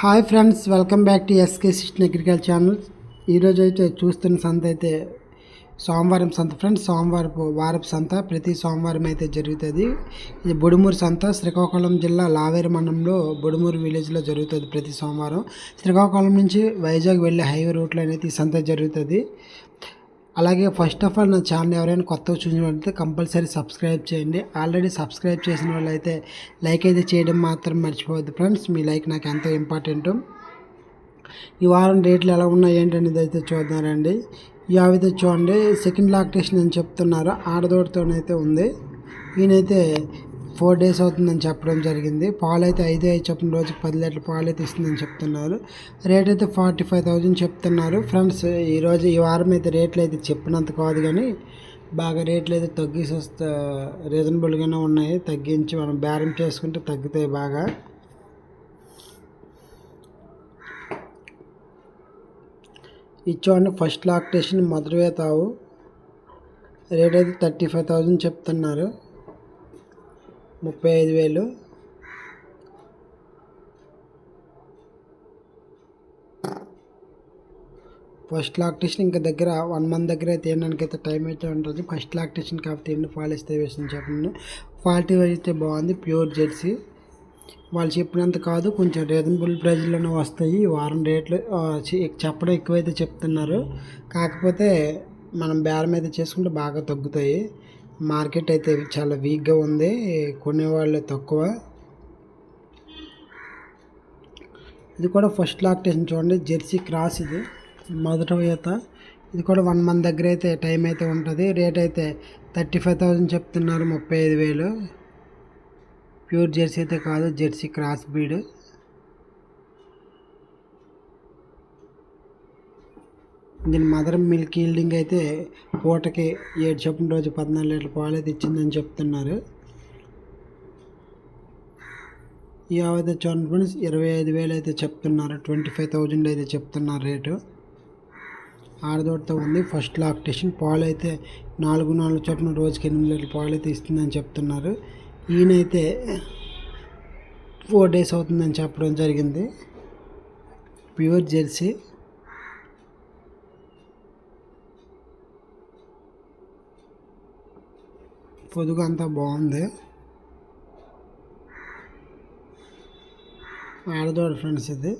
Hi friends welcome back to SK సిస్టన్ agriculture channel. ఈరోజు అయితే చూస్తున్న సంత అయితే సోమవారం సంత. ఫ్రెండ్స్ సోమవారపు వారపు సంత. ప్రతి సోమవారం అయితే జరుగుతుంది. ఇది బుడుమూరు సంత. శ్రీకాకుళం జిల్లా లావేరు మండలంలో బుడుమూరు విలేజ్లో జరుగుతుంది ప్రతి సోమవారం. శ్రీకాకుళం నుంచి వైజాగ్ వెళ్ళే హైవే రూట్లో అనేది ఈ సంత జరుగుతుంది. అలాగే ఫస్ట్ ఆఫ్ ఆల్ నా ఛానల్ ఎవరైనా కొత్తగా చూసినట్లయితే కంపల్సరీ సబ్స్క్రైబ్ చేయండి. ఆల్రెడీ సబ్స్క్రైబ్ చేసిన వాళ్ళు అయితే లైక్ అయితే చేయడం మాత్రం మర్చిపోవద్దు ఫ్రెండ్స్ మీ లైక్ నాకు ఎంతో ఇంపార్టెంట్ ఈ వారం రేట్లు ఎలా ఉన్నాయి ఏంటనేది అయితే చూద్దారండి ఈ చూడండి. సెకండ్ లాక్టేషన్ అని చెప్తున్నారు. ఆడదోడితోనైతే ఉంది. ఈయనైతే ఫోర్ డేస్ అవుతుందని చెప్పడం జరిగింది. పాలు అయితే ఐదు ఐదు చొప్పున రోజుకి పది లీటర్ పాలు అయితే ఇస్తుందని చెప్తున్నారు. రేట్ అయితే ఫార్టీ ఫైవ్ థౌజండ్ చెప్తున్నారు. ఫ్రెండ్స్ ఈరోజు ఈ వారం అయితే రేట్లు అయితే చెప్పినంత కాదు కానీ బాగా రేట్లు అయితే తగ్గిసి వస్తే రీజనబుల్గానే ఉన్నాయి. తగ్గించి మనం బేరం చేసుకుంటే తగ్గుతాయి బాగా. ఇచ్చోండి ఫస్ట్ లాక్టేషన్ మొదటివే తావు. రేట్ అయితే థర్టీ ఫైవ్ థౌజండ్ చెప్తున్నారు. ముప్పై ఐదు వేలు. ఫస్ట్ లాక్టేషన్ ఇంకా దగ్గర వన్ మంత్ దగ్గర అయితే తినడానికి అయితే టైం అయితే ఉంటుంది. ఫస్ట్ లాక్టేషన్ కాబట్టి ఎన్ని పాలు ఇస్తే వేసింది చెప్పండి. క్వాలిటీ అయితే బాగుంది ప్యూర్ జెర్సీ. వాళ్ళు చెప్పినంత కాదు కొంచెం రీజనబుల్ ప్రైజ్లోనే వస్తాయి. ఈ వారం రేట్లు చెప్పడం ఎక్కువైతే చెప్తున్నారు. కాకపోతే మనం బేరం అయితే చేసుకుంటే బాగా తగ్గుతాయి. మార్కెట్ అయితే చాలా వీక్గా ఉంది కొనేవాళ్ళు తక్కువ. ఇది కూడా ఫస్ట్ లాక్టేషన్ చూడండి జెర్సీ క్రాస్ ఇది మొదట ఈత ఇది కూడా వన్ మంత్ దగ్గర అయితే టైం అయితే ఉంటుంది రేట్ అయితే థర్టీ ఫైవ్ థౌజండ్ చెప్తున్నారు ముప్పై ఐదు వేలు. ప్యూర్ జెర్సీ అయితే కాదు జెర్సీ క్రాస్ బీడ్. దీని మదర్ మిల్క్ ఈల్డింగ్ అయితే పూటకి ఏడు చొప్పున రోజు పద్నాలుగు లీటర్ల పాలు అయితే ఇచ్చిందని చెప్తున్నారు. ఈ ఆవైతే చూడండి ఫ్రెండ్స్ ఇరవై ఐదు వేలు అయితే చెప్తున్నారు. ట్వంటీ ఫైవ్ థౌజండ్ అయితే చెప్తున్నారు రేటు. ఆడదోటతో ఉంది. ఫస్ట్ లాక్టేషన్ పాలు అయితే నాలుగు నాలుగు చొప్పున రోజుకి ఎనిమిది లీటర్ల పాలు అయితే ఇస్తుందని చెప్తున్నారు. ఈయనైతే ఫోర్ డేస్ అవుతుందని చెప్పడం జరిగింది. Pure Jersey. పొదుగు అంతా బాగుంది. ఆడదోడ ఫ్రెండ్స్ ఇది.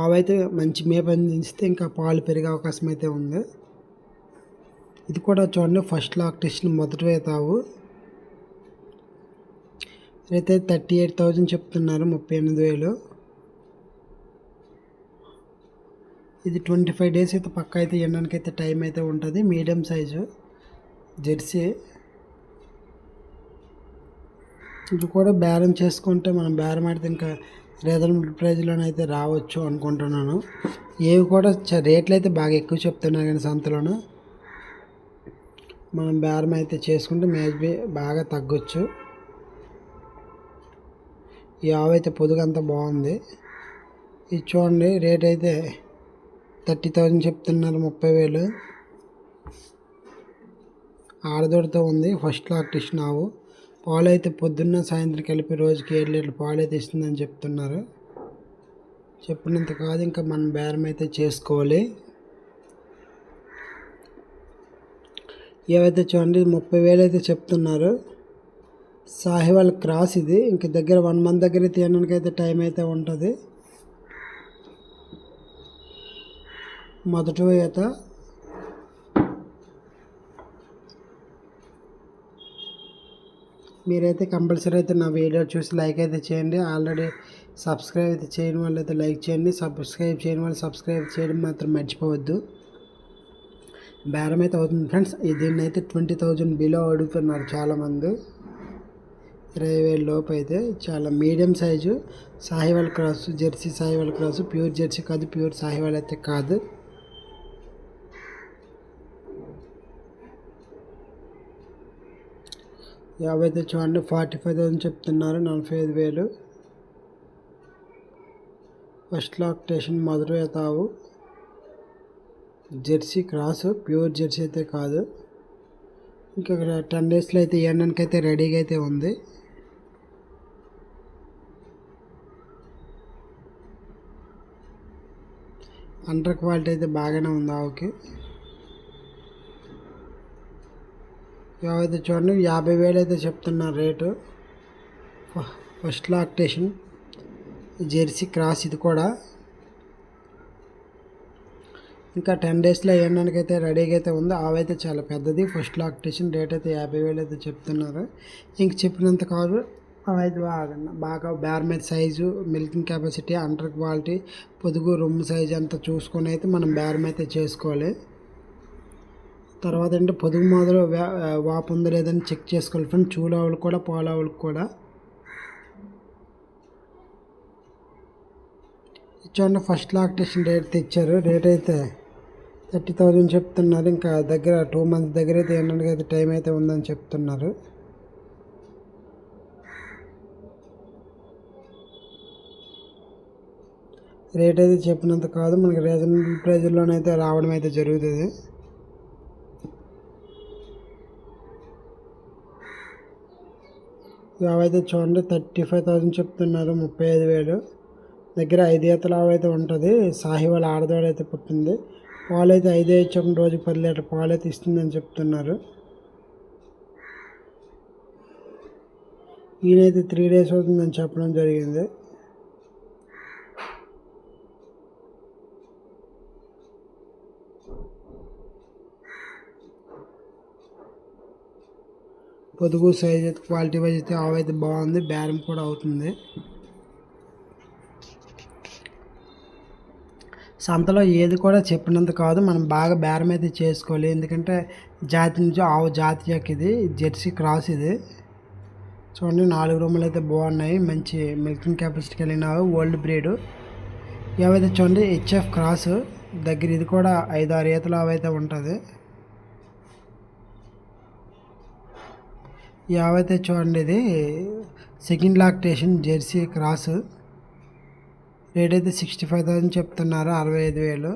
ఆవైతే మంచి మేప అందిస్తే ఇంకా పాలు పెరిగే అవకాశం అయితే ఉంది. ఇది కూడా చూడండి ఫస్ట్ లాక్టేషన్ మొదటివే తావు. అయితే థర్టీ ఎయిట్ థౌజండ్ చెప్తున్నారు ముప్పై ఎనిమిది వేలు. ఇది ట్వంటీ ఫైవ్ డేస్ అయితే పక్క అయితే ఎండడానికి అయితే టైం అయితే ఉంటుంది. Medium size Jersey. ఇది కూడా బేరం చేసుకుంటే మనం బేరం ఆడితే ఇంకా రీజనబుల్ ప్రైజ్లోనైతే రావచ్చు అనుకుంటున్నాను. ఏవి కూడా చ- రేట్లు అయితే బాగా ఎక్కువ చెప్తున్నారు కానీ సంతలోనూ. మనం బేరం అయితే చేసుకుంటే మేబీ బాగా తగ్గొచ్చు. ఈ ఆవు అయితే పొదుగు అంతా బాగుంది. ఇది చూడండి రేట్ అయితే థర్టీ థౌజండ్ చెప్తున్నారు ముప్పై వేలు. ఆడదోడితో ఉంది ఫస్ట్ లాక్టేషన్ ఆవు పాలు అయితే పొద్దున్న సాయంత్రం కలిపి రోజుకి ఏడు లీటర్లు పాలు అయితే ఇస్తుందని చెప్తున్నారు. చెప్పినంత కాదు ఇంకా మనం బేరం అయితే చేసుకోవాలి. ఏవైతే చూడండి ముప్పై వేలు అయితే చెప్తున్నారు. సాహివాల్ క్రాస్ ఇది ఇంక దగ్గర వన్ మంత్ దగ్గర తినడానికి అయితే టైం అయితే ఉంటుంది. మొదటి ఈత మీరైతే కంపల్సరీ అయితే నా వీడియో చూసి లైక్ అయితే చేయండి. ఆల్రెడీ సబ్స్క్రైబ్ అయితే చేయని వాళ్ళు అయితే లైక్ చేయండి. సబ్స్క్రైబ్ చేయని వాళ్ళు సబ్స్క్రైబ్ చేయడం మాత్రం మర్చిపోవద్దు. బేరం అయితే అవుతుంది ఫ్రెండ్స్. దీన్ని అయితే ట్వంటీ థౌజండ్ బిలో అడుగుతున్నారు చాలామంది. ఇరవై వేల లోపు అయితే చాలా medium size Sahiwal cross Jersey Sahiwal cross pure Jersey కాదు ప్యూర్ సాహివాల్ అయితే కాదు. యాభై అయితే చూడండి ఫార్టీ ఫైవ్ థౌసండ్ చెప్తున్నారు నలభై ఐదు వేలు. ఫస్ట్ లాక్టేషన్ మధుర తావు జెర్సీ క్రాస్ ప్యూర్ జెర్సీ అయితే కాదు. ఇంకా ఇక్కడ టెన్ డేస్లో అయితే ఇవ్వడానికి అయితే రెడీగా అయితే ఉంది. అండర్ క్వాలిటీ అయితే బాగానే ఉంది ఆవుకి. అయితే చూడండి యాభై వేలు అయితే చెప్తున్నారు rate first lactation Jersey cross ఇది కూడా. ఇంకా టెన్ డేస్లో వేయడానికి అయితే రెడీగా అయితే ఉంది అవైతే చాలా పెద్దది. ఫస్ట్ లాక్టేషన్ రేట్ అయితే యాభై వేలు అయితే చెప్తున్నారు. ఇంక చెప్పినంత కాదు అవైతే బాగా బాగా మీద size milking capacity under quality పొదుగు రొమ్ము సైజు అంతా చూసుకొని అయితే మనం బేరం అయితే చేసుకోవాలి. తర్వాత అంటే పొదుగు మొదలు వా- వాపు ఉందో లేదని చెక్ చేసుకోవాలి ఫ్రెండ్ చూలావులకు కూడా పాలావులకు కూడా. చూడండి ఫస్ట్ లాక్టేషన్ రేట్ తెచ్చారు. రేట్ అయితే థర్టీ థౌజండ్ చెప్తున్నారు. ఇంకా దగ్గర టూ మంత్స్ దగ్గర అయితే ఏంటంటే అయితే టైం అయితే ఉందని చెప్తున్నారు. రేట్ అయితే చెప్పినంత కాదు. మనకి రీజనబుల్ ప్రైజ్లోనైతే రావడం అయితే జరుగుతుంది. అవైతే చూడండి థర్టీ ఫైవ్ థౌసండ్ చెప్తున్నారు ముప్పై ఐదు వేలు. దగ్గర ఐదు ఈతలు అయితే ఉంటుంది. సాహివాల్ ఆడదోడ అయితే పుట్టింది. పాలు అయితే ఐదే ఇచ్చాము రోజు పది లీటర్ పాలు అయితే ఇస్తుందని చెప్తున్నారు. ఈయనైతే త్రీ డేస్ అవుతుందని చెప్పడం జరిగింది. పొదుగు సైజ్ అయితే క్వాలిటీ వైజ్ అయితే ఆవు అయితే బాగుంది బేరం కూడా అవుతుంది. సంతలో ఏది కూడా చెప్పినంత కాదు మనం బాగా బేరం అయితే చేసుకోవాలి. ఎందుకంటే జాతి నుంచి ఆవు జాతి యొక్క ఇది జెర్సీ క్రాస్ ఇది. చూడండి నాలుగు రూములు అయితే బాగున్నాయి. మంచి మిల్కింగ్ కెపాసిటీ కలిగిన ఓల్డ్ బ్రీడ్. ఏవైతే చూడండి హెచ్ఎఫ్ క్రాస్ దగ్గర ఇది కూడా ఐదు ఆరు ఈతలు అవైతే ఉంటుంది. యావైతే చూడండి ఇది second lactation Jersey cross. Rate అయితే సిక్స్టీ ఫైవ్ థౌసండ్ చెప్తున్నారు అరవై ఐదు వేలు.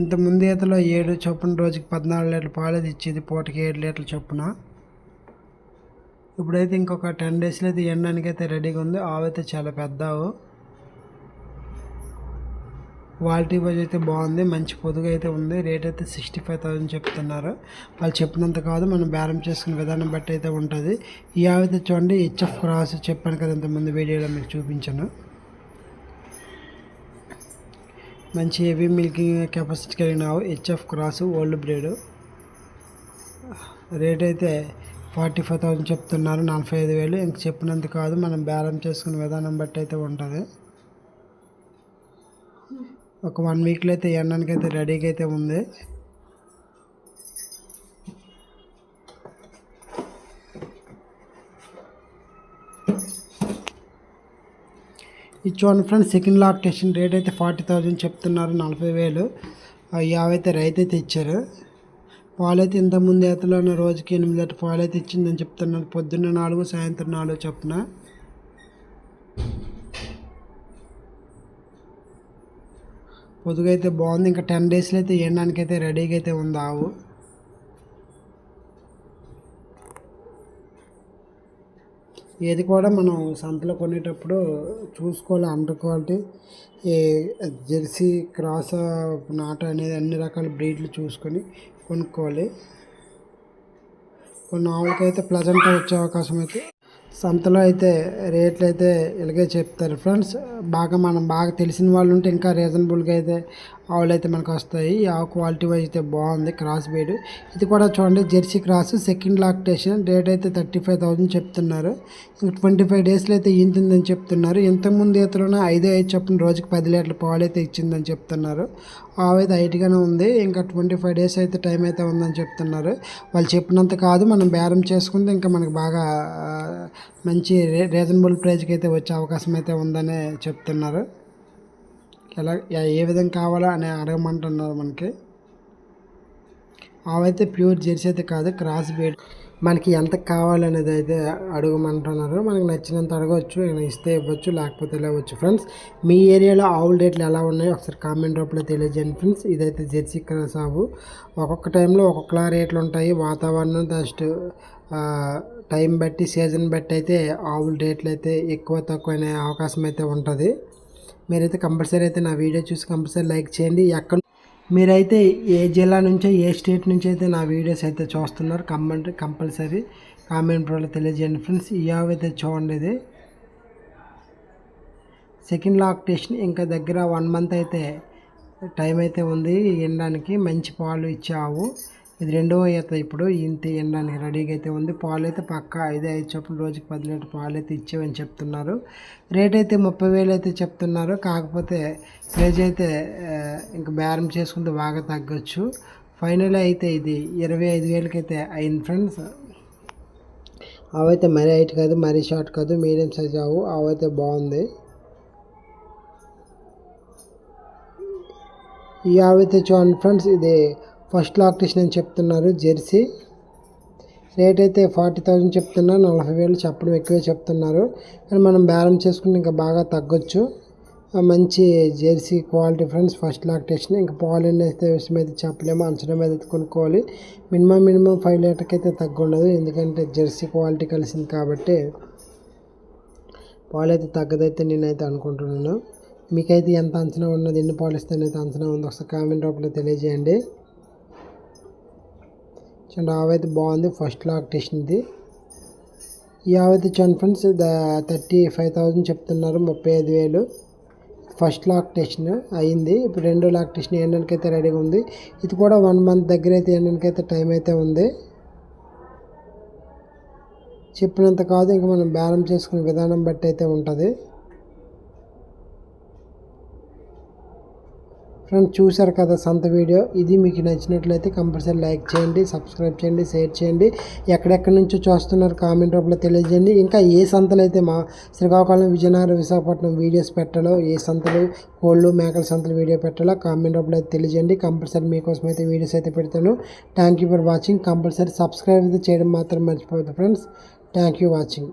ఇంత ముందు ఈతలో ఏడు చొప్పున రోజుకి పద్నాలుగు లీటర్ల పాలు ఇచ్చేది పూటకి ఏడు లీటర్ల చొప్పున. ఇప్పుడైతే ఇంకొక టెన్ డేస్లో అయితే ఎండడానికి అయితే రెడీగా ఉంది. ఆవైతే చాలా పెద్దవు. క్వాలిటీ వైజ్ అయితే బాగుంది మంచి పొదుగు అయితే ఉంది. రేట్ అయితే సిక్స్టీ ఫైవ్ థౌసండ్ చెప్తున్నారు. వాళ్ళు చెప్పినంత కాదు మనం బేరం చేసుకునే విధానం బట్టి అయితే ఉంటుంది. ఈ ఆవు అయితే చూడండి హెచ్ఎఫ్ క్రాస్ చెప్పాను కదా ఇంతకుముందు వీడియోలో మీకు చూపించాను. మంచి హెవీ మిల్కింగ్ కెపాసిటీ కలిగిన HF cross old breed. Rate అయితే ఫార్టీ ఫైవ్ థౌసండ్ చెప్తున్నారు నలభై ఐదు వేలు. ఇంక చెప్పినంత కాదు మనం బ్యారం చేసుకునే విధానం బట్టి అయితే ఉంటుంది. ఒక వన్ వీక్లో అయితే ఇవ్వడానికి అయితే రెడీగా అయితే ఉంది. ఇది చూడండి ఫ్రెండ్స్ సెకండ్ లాక్టేషన్ రేట్ అయితే ఫార్టీ థౌజండ్ చెప్తున్నారు నలభై వేలు. ఆ యావైతే రైతు అయితే ఇచ్చారు. పాలైతే ఇంతకుముందు ఉన్న రోజుకి ఎనిమిది లీటర్ పాలైతే ఇచ్చిందని చెప్తున్నారు. పొద్దున్న నాలుగు సాయంత్రం నాలుగు చొప్పున. పొదుగైతే బాగుంది. ఇంకా టెన్ డేస్లో అయితే వేయడానికి అయితే రెడీగా అయితే ఉంది ఆవు. ఏది కూడా మనం సంతలో కొనేటప్పుడు చూసుకోవాలి. అండర్ క్వాలిటీ ఏ జెర్సీ క్రాస్ నాట అనేది అన్ని రకాల బ్రీడ్లు చూసుకొని కొనుక్కోవాలి. కొన్ని ఆవులకైతే ప్లజెంట్గా వచ్చే అవకాశం అయితే సంతలో అయితే రేట్లు అయితే ఇలాగే చెప్తారు ఫ్రెండ్స్. బాగా మనం బాగా తెలిసిన వాళ్ళు ఉంటే ఇంకా రీజనబుల్గా అయితే ఆవులు అయితే మనకు వస్తాయి. ఈ ఆవు క్వాలిటీ వైజ్ అయితే బాగుంది. క్రాస్ బీడ్ ఇది కూడా చూడండి Jersey cross second lactation rate అయితే థర్టీ ఫైవ్ థౌసండ్ చెప్తున్నారు. ఇంకా ట్వంటీ ఫైవ్ డేస్లో అయితే ఈంతుందని చెప్తున్నారు. ఇంతకుముందు ఈతలోనే ఐదు ఐదు చొప్పున రోజుకి పది లీటర్ల పాలు అయితే ఇచ్చిందని చెప్తున్నారు. ఆవు అయితే హైట్గానే ఉంది. ఇంకా ట్వంటీ ఫైవ్ డేస్ అయితే టైం అయితే ఉందని చెప్తున్నారు. వాళ్ళు చెప్పినంత కాదు మనం బేరం చేసుకుంటే ఇంకా మనకు బాగా మంచి రీజనబుల్ ప్రైస్కి అయితే వచ్చే అవకాశం అయితే ఉందని చెప్తున్నారు. ఎలా ఏ- విధంగా కావాలా అని అడగమంటున్నారు మనకి. అవైతే ప్యూర్ జెర్సీ అయితే కాదు క్రాస్ బీడ్. మనకి ఎంత కావాలనేది అయితే అడగమంటున్నారు. మనకి నచ్చినంత అడగవచ్చు ఇస్తే ఇవ్వచ్చు లేకపోతే ఇవ్వచ్చు. ఫ్రెండ్స్ మీ ఏరియాలో ఆవుల రేట్లు ఎలా ఉన్నాయో? ఒకసారి కామెంట్ రూపంలో తెలియజేయండి ఫ్రెండ్స్. ఇదైతే జెర్సీ సాగు ఒక్కొక్క టైంలో ఒక్కొక్కలా రేట్లు ఉంటాయి. వాతావరణం జస్ట్ టైం బట్టి సీజన్ బట్టి అయితే ఆవుల రేట్లు అయితే ఎక్కువ తక్కువ అనే అవకాశం అయితే ఉంటుంది. మీరైతే కంపల్సరీ అయితే నా వీడియో చూసి కంపల్సరీ లైక్ చేయండి. ఎక్కడ మీరైతే ఏ జిల్లా నుంచో ఏ స్టేట్ నుంచి అయితే నా వీడియోస్ అయితే చూస్తున్నారు కమెంట్ కంపల్సరీ కామెంట్ రూపంలో తెలియజేయండి ఫ్రెండ్స్. ఇయావ్ అయితే చూడండి ఇది. సెకండ్ లాక్టేషన్ ఇంకా దగ్గర వన్ మంత్ అయితే టైం అయితే ఉంది. ఎండడానికి మంచి పాలు ఇచ్చే ఆవు ఇది రెండవ ఈత. ఇప్పుడు ఇంత ఎండడానికి రెడీగా అయితే ఉంది. పాలు అయితే పక్క ఐదు ఐదు చొప్పున రోజుకి పది లీటర్ పాలు అయితే ఇచ్చేవని చెప్తున్నారు. రేట్ అయితే ముప్పై వేలు అయితే చెప్తున్నారు. కాకపోతే ప్రైజ్ అయితే ఇంకా బేరం చేసుకుంటే బాగా తగ్గొచ్చు. ఫైనల్ అయితే ఇది ఇరవై ఐదు వేలకైతే అయింది ఫ్రెండ్స్. అవైతే మరీ హైట్ కాదు మరీ షార్ట్ కాదు మీడియం సైజ్ ఆవు. అవైతే బాగుంది. ఈ అవైతే అయితే చూడండి ఫ్రెండ్స్ ఇది ఫస్ట్ లాక్టేషన్ అని చెప్తున్నారు జెర్సీ. రేట్ అయితే ఫార్టీ థౌజండ్ చెప్తున్నారు నలభై వేలు చెప్పడం ఎక్కువే చెప్తున్నారు. కానీ మనం బేరం చేసుకుంటే ఇంకా బాగా తగ్గొచ్చు. మంచి Jersey quality friends first lactation ఇంకా పాలు అయితే విషయం అయితే చెప్పలేము అంచనా మీద అయితే కొనుక్కోవాలి. మినిమం మినిమం ఫైవ్ లీటర్కి అయితే తగ్గుండదు. ఎందుకంటే జెర్సీ క్వాలిటీ కలిసింది కాబట్టి పాలు అయితే తగ్గదైతే నేనైతే అనుకుంటున్నాను. మీకైతే ఎంత అంచనా ఉన్నది ఎన్ని పాలు ఇస్తానైతే అంచనా ఉంది ఒకసారి కామెంట్ రూపంలో తెలియజేయండి. చూడండి ఆవైతే అయితే బాగుంది ఫస్ట్ లాక్టేషన్ది ఈ ఆవైతే చూడండి ఫ్రెండ్స్ థర్టీ ఫైవ్ థౌజండ్ చెప్తున్నారు. ముప్పై ఐదు వేలు. ఫస్ట్ లాక్టేషన్ అయింది. ఇప్పుడు రెండో లాక్టేషన్ ఎండడానికి అయితే రెడీగా ఉంది. ఇది కూడా వన్ మంత్ దగ్గర అయితే ఎండడానికి అయితే టైం అయితే ఉంది. చెప్పినంత కాదు ఇంకా మనం బేరం చేసుకునే విధానం బట్టి అయితే ఉంటుంది. ఫ్రెండ్స్ చూశారు కదా సంత వీడియో? ఇది మీకు నచ్చినట్లయితే కంపల్సరీ లైక్ చేయండి సబ్స్క్రైబ్ చేయండి షేర్ చేయండి. ఎక్కడెక్కడి నుంచో చూస్తున్నారు కామెంట్ రూపంలో తెలియజేయండి. ఇంకా ఏ సంతలు అయితే మా శ్రీకాకుళం విజయనగరం విశాఖపట్నం వీడియోస్ పెట్టాలో ఏ సంతలు కోళ్ళు మేకల సంతలు వీడియో పెట్టాలో కామెంట్ రూపంలో అయితే తెలియజేయండి. కంపల్సరీ మీకోసం అయితే వీడియోస్ అయితే పెడతాను. Thank you for watching compulsory subscribe అయితే చేయడం మాత్రం మర్చిపోవద్దు ఫ్రెండ్స్ థ్యాంక్ యూ వాచింగ్